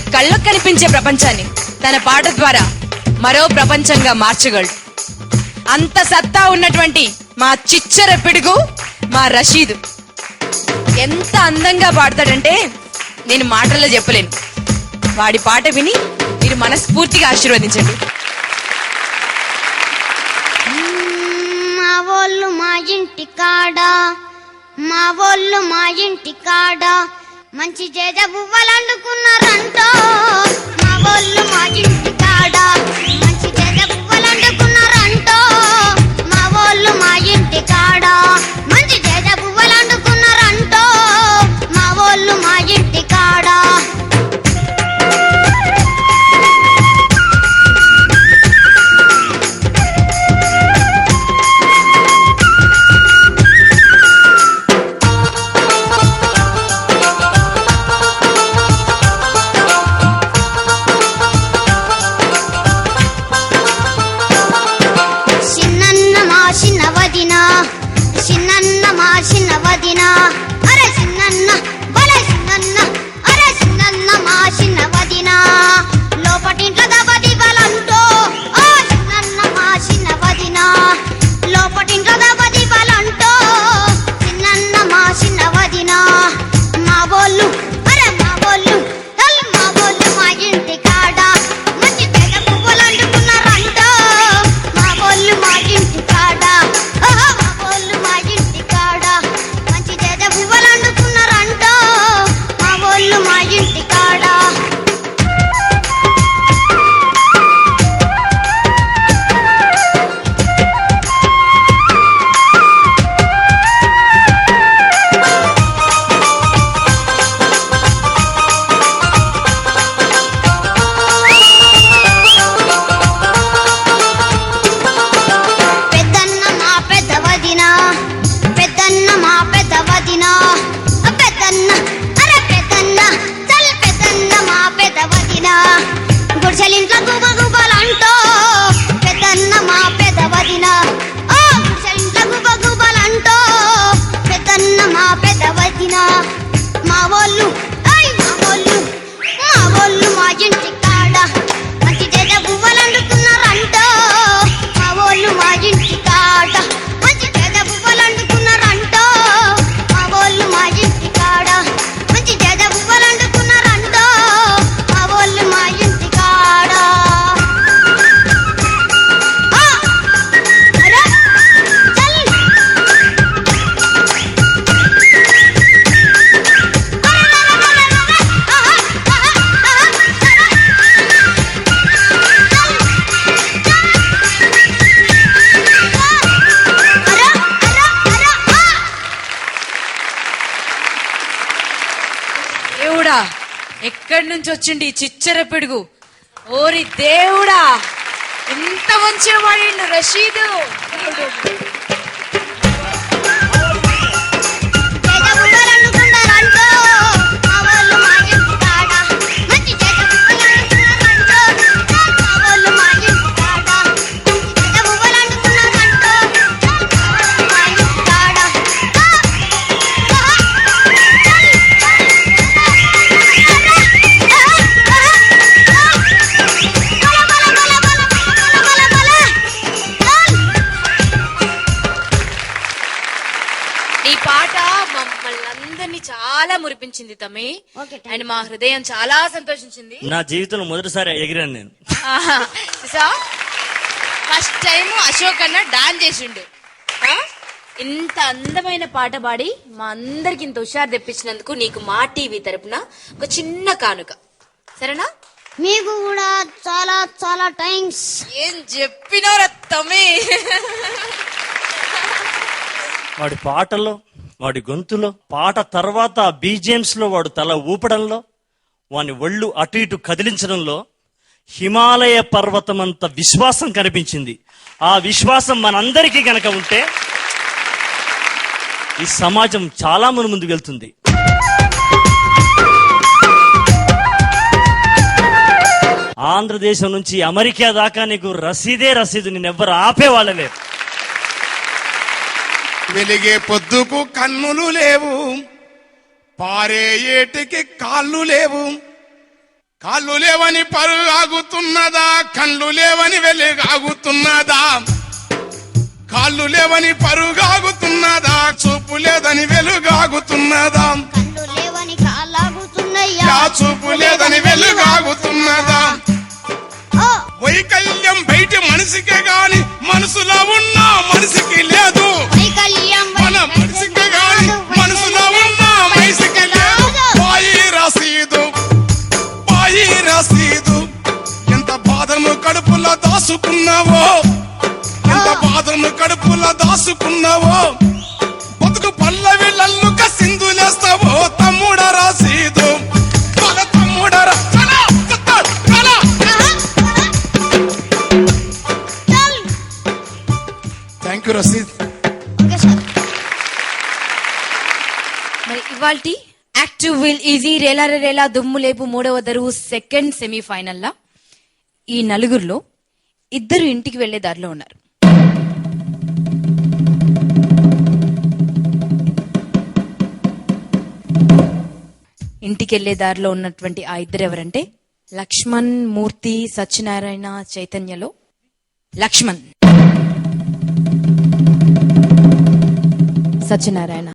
కళ్ళకు కనిపించే ప్రపంచాన్ని తన పాట ద్వారా మరో ప్రపంచంగా మార్చగలడు. అంత సత్తా ఉన్నటువంటి మా చిచ్చర పిడుగు మా రషీద్. ఎంత అందంగా పాడతాడంటే నేను మాటల్లో చెప్పలేను. వాడి పాట విని మీరు మనస్ఫూర్తిగా ఆశీర్వదించండి. మా వాళ్ళు మా ఇంటి కాడా మా వాళ్ళు మా ఇంటి కాడా మంచి జేజ బువ్వలు అండుకున్నారంటో మా వాళ్ళు మా ఇంటి కాడ దేవుడా ఎక్కడి నుంచి వచ్చిండి ఈ చిచ్చర పిడుగు? ఓరి దేవుడా ఎంత మంచిగా వాడిండు రషీదు. చాలా మురిపించింది తమ్మి. అండ్ మా హృదయం చాలా సంతోషించింది. నా జీవితంలో మొదటిసారి ఎగిరాను నేను. ఫస్ట్ టైం అశోక్ అన్న డాన్స్ చేసిండు? ఇంత అందమైన పాట పాడి మా అందరికి ఇంత హుషారు తెప్పించినందుకు నీకు మా టీవీ తరపున ఒక చిన్న కానుక. సరేనా? మీకు కూడా చాలా చాలా థ్యాంక్స్ ఏం చెప్పినవరా తమ్మి? వాడి పాటలో వాడి గొంతులో పాట తర్వాత బీజిఎంస్లో వాడు తల ఊపడంలో వాని ఒళ్ళు అటు ఇటు కదిలించడంలో హిమాలయ పర్వతం అంత విశ్వాసం కనిపించింది. ఆ విశ్వాసం మనందరికీ గనక ఉంటే ఈ సమాజం చాలా మన ముందుకు వెళ్తుంది. ఆంధ్రదేశం నుంచి అమెరికా దాకా నీకు రసీదే రసీదు నిన్నెవ్వరు ఆపేవాళ్ళ లేరు. వెలిగే పొద్దుకు కన్నులు లేవు. పారే ఏటికి కాళ్ళు లేవు. కాళ్ళు లేవని పరుగాగుతున్నదా? కళ్ళు లేవని వెలుగాగుతున్నదా? కాళ్ళు లేవని పరుగాగుతున్నదా? చూపు లేదని వెలుగాగుతున్నదా? చూపు లేదని వెలుగాగుతున్నదా? వైకల్యం బయట మనిషికే గాని మనసులో బాధను దాసుకున్నావో బతుకు పల్లవి లల్లుక సింధులేస్తావో తమ్ముడ రాసీదు మన తమ్ముడ థ్యాంక్ యూ రసీద్ మరి ఇవాల్టి యాక్టివ్ విల్ ఈజీ రేలా రేలా దుమ్ము లేపు మూడవ దరువు సెకండ్ సెమీఫైనల్లా ఈ నలుగురిలో ఇద్దరు ఇంటికి వెళ్ళే దారిలో ఉన్నారు. ఇంటికి వెళ్ళే దారిలో ఉన్నటువంటి ఆ ఇద్దరు ఎవరంటే లక్ష్మణ్ మూర్తి సత్యనారాయణ చైతన్యలో లక్ష్మణ్. సత్యనారాయణ.